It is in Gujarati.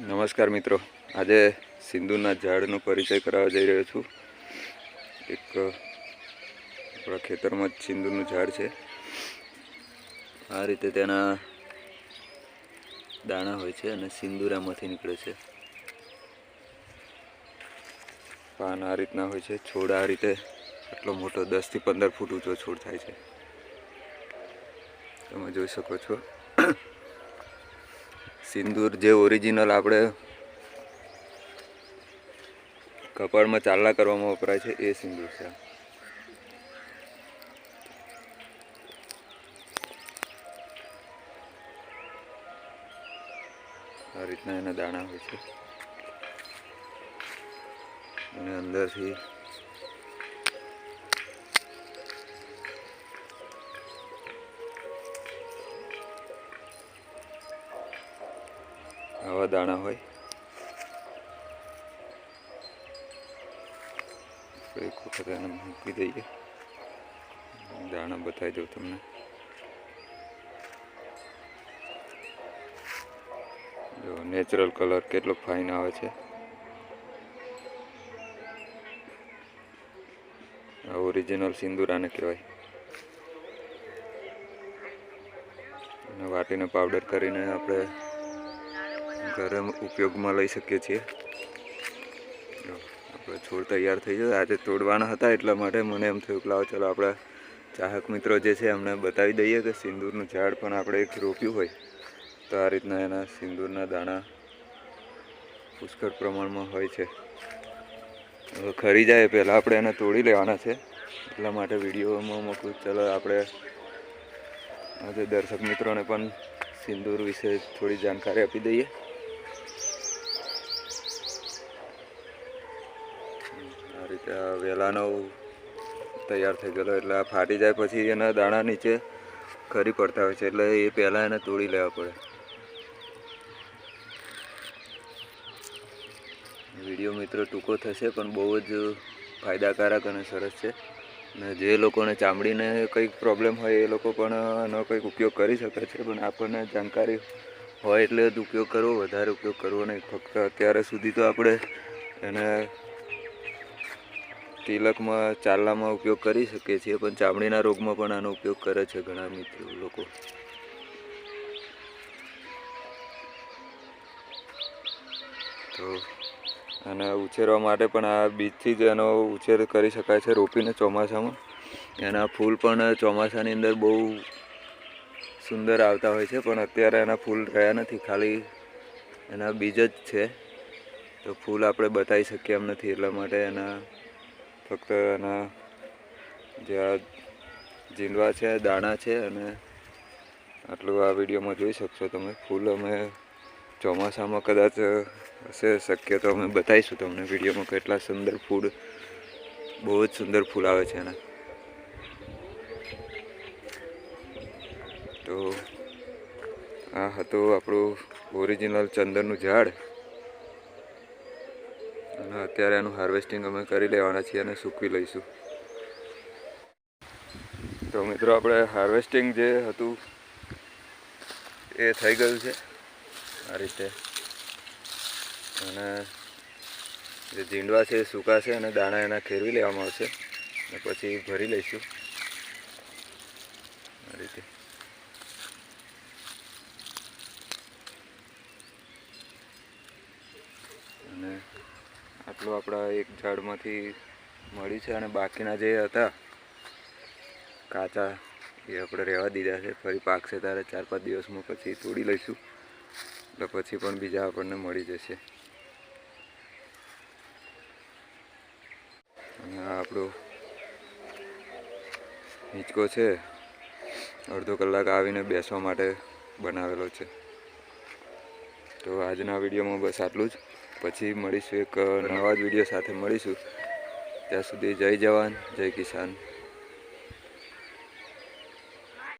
નમસ્કાર મિત્રો. આજે સિંધુના ઝાડનો પરિચય કરાવવા જઈ રહ્યો છું. એક આપણા ખેતરમાં જ સિંદૂરનું ઝાડ છે. આ રીતે તેના દાણા હોય છે અને સિંદુરામાંથી નીકળે છે. પાન આ રીતના હોય છે. છોડ આ રીતે આટલો મોટો દસથી પંદર ફૂટ ઊંચો છોડ થાય છે. તમે જોઈ શકો છો. સિંદૂર જે ઓરિજિનલ આપણે કપાળમાં ચાલના કરવામાં વપરાય છે, એ સિંદૂર છે. આ રીતના એના દાણા હોય છે. અને અંદરથી આવા દાણા હોય. એક વખત એને મૂકી દઈએ. દાણા બતાવી દઉં તમને. જો નેચરલ કલર કેટલો ફાઇન આવે છે. ઓરિજિનલ સિંદુરાને કહેવાય. અને વાટીને પાવડર કરીને આપણે ઘરે ઉપયોગમાં લઈ શકીએ છીએ. આપણે છોડ તૈયાર થઈ જશે. આજે તોડવાના હતા એટલા માટે મને એમ થયું કે લાવો, ચલો આપણા ચાહક મિત્રો જે છે એમને બતાવી દઈએ કે સિંદૂરનું ઝાડ પણ આપણે એક રોપ્યું હોય. તો આ રીતના એના સિંદૂરના દાણા પુષ્કળ પ્રમાણમાં હોય છે. હવે ખરી જાય પહેલાં આપણે એને તોડી લેવાના છે. એટલા માટે વિડીયોમાં મૂકું ચલો આપણે આજે દર્શક મિત્રોને પણ સિંદૂર વિશે થોડી જાણકારી આપી દઈએ. આ રીતે વેલાનો તૈયાર થઈ ગયેલો, એટલે આ ફાટી જાય પછી એના દાણા નીચે ખરી પડતા હોય છે, એટલે એ પહેલાં એને તોડી લેવા પડે. વીડિયો મિત્રો ટૂંકો થશે, પણ બહુ જ ફાયદાકારક અને સરસ છે. અને જે લોકોને ચામડીને કંઈક પ્રોબ્લેમ હોય, એ લોકો પણ એનો કંઈક ઉપયોગ કરી શકે છે, પણ આપણને જાણકારી હોય એટલે જ ઉપયોગ કરવો, વધારે ઉપયોગ કરવો નહીં. ફક્ત અત્યારે સુધી તો આપણે એને તિલકમાં ચાલામાં ઉપયોગ કરી શકીએ છીએ, પણ ચામડીના રોગમાં પણ આનો ઉપયોગ કરે છે ઘણા મિત્રો, લોકો. તો અને ઉછેરવા માટે પણ આ બીજથી જ એનો ઉછેર કરી શકાય છે રોપીને ચોમાસામાં. એના ફૂલ પણ ચોમાસાની અંદર બહુ સુંદર આવતા હોય છે, પણ અત્યારે એના ફૂલ રહ્યા નથી, ખાલી એના બીજ જ છે. તો ફૂલ આપણે બતાવી શકીએ એમ નથી, એટલા માટે એના ફક્ત એના જે આ જીંડવા છે, દાણા છે અને આટલું આ વિડીયોમાં જોઈ શકશો તમે. ફૂલ અમે ચોમાસામાં કદાચ હશે, શક્ય તો અમે બતાવીશું તમને વિડીયોમાં કેટલા સુંદર ફૂલ, બહુ જ સુંદર ફૂલ આવે છે એના. તો આ હતું આપણું ઓરિજિનલ ચંદનનું ઝાડ. અત્યારે એનું હાર્વેસ્ટિંગ અમે કરી લેવાના છીએ અને સૂકવી લઈશું. તો મિત્રો, આપણે હાર્વેસ્ટિંગ જે હતું એ થઈ ગયું છે આ રીતે. અને જે ઝીંડવા છે એ સૂકાશે અને દાણા એના ખેરવી લેવામાં આવશે. અને પછી ભરી લઈશું. આ રીતે અને આટલું આપણા એક ઝાડમાંથી મળી છે અને બાકીના જે હતા, કાચા, એ આપણે રહેવા દીધા છે. ફરી પાકશે ત્યારે ચાર પાંચ દિવસમાં પછી તોડી લઈશું. એટલે પછી પણ બીજા આપણને મળી જશે. અને આ આપણો હિંચકો છે. અડધો કલાક આવીને બેસવા માટે બનાવેલો છે. તો આજના વિડીયોમાં બસ આટલું જ. પછી મળીશું એક નવા જ વીડિયો સાથે મળીશું. ત્યાં સુધી જય જવાન જય કિસાન.